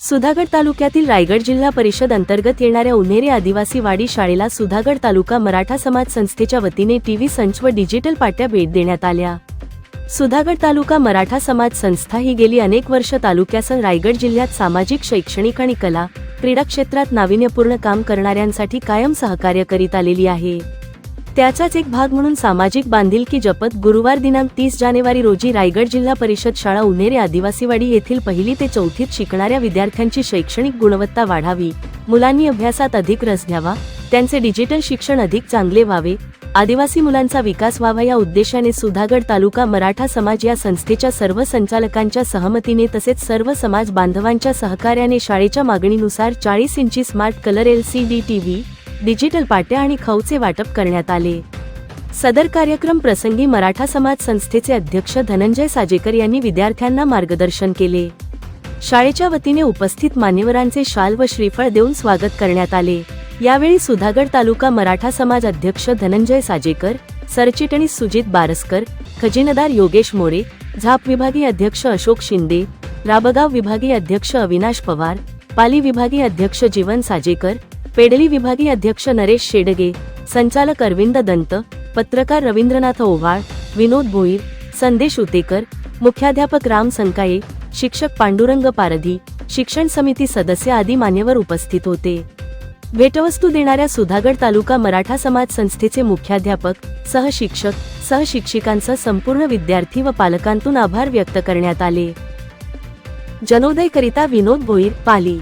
सुधागड तालुक्यातील रायगड जिल्हा परिषद अंतर्गत येणाऱ्या उन्हेरे आदिवासी वाडी शाळेला सुधागड तालुका मराठा समाज संस्थेच्या वतीने टीव्ही संच व डिजिटल पाट्या भेट देण्यात आल्या. सुधागड तालुका मराठा समाज संस्था ही गेली अनेक वर्ष तालुक्यासह रायगड जिल्ह्यात सामाजिक शैक्षणिक आणि कला क्रीडा क्षेत्रात नाविन्यपूर्ण काम करणाऱ्यांसाठी कायम सहकार्य करीत आलेली आहे. त्याचाच एक भाग म्हणून सामाजिक बांधिलकी जपत गुरुवार दिनांक तीस जानेवारी रोजी रायगड जिल्हा परिषद शाळा उन्हेरे आदिवासीवाडी येथील पहिली ते चौथीत शिकणाऱ्या विद्यार्थ्यांची शैक्षणिक गुणवत्ता वाढावी मुलांनी अभ्यासात अधिक रस घ्यावा त्यांचे डिजिटल शिक्षण अधिक चांगले व्हावे आदिवासी मुलांचा विकास व्हावा या उद्देशाने सुधागड तालुका मराठा समाज या संस्थेच्या सर्व संचालकांच्या सहमतीने तसेच सर्व समाज बांधवांच्या सहकार्याने शाळेच्या मागणीनुसार चाळीस इंची smart colour L C D TV digital पाट्या आणि खवचे वाटप करण्यात आले. सदर कार्यक्रम प्रसंगी मराठा समाज संस्थेचे अध्यक्ष धनंजय साजेकर यांनी विद्यार्थ्यांना मार्गदर्शन केले. शाळेच्या वतीने उपस्थित मान्यवरांचे शाल व श्रीफळ देऊन स्वागत करण्यात आले. यावेळी सुधागड तालुका मराठा समाज अध्यक्ष धनंजय साजेकर सरचिटणीस सुजित बारसकर खजिनदार योगेश मोरे झाप विभागीय अध्यक्ष अशोक शिंदे राबगाव विभागीय अध्यक्ष अविनाश पवार पाली विभागीय अध्यक्ष जीवन साजेकर पेडली विभागीय अध्यक्ष नरेश शेडगे संचालक अरविंद दंत पत्रकार रवींद्रनाथ ओव्हाळ विनोद भोईर संदेश उतेकर मुख्याध्यापक राम संकाये शिक्षक पांडुरंग पारधी शिक्षण समिती सदस्य आदी मान्यवर उपस्थित होते. भेटवस्तू देणाऱ्या सुधागड तालुका मराठा समाज संस्थेचे मुख्याध्यापक सहशिक्षक सहशिक्षिकांसह संपूर्ण विद्यार्थी व पालकांतून आभार व्यक्त करण्यात आले. जनोदय करिता विनोद भोईर पाली.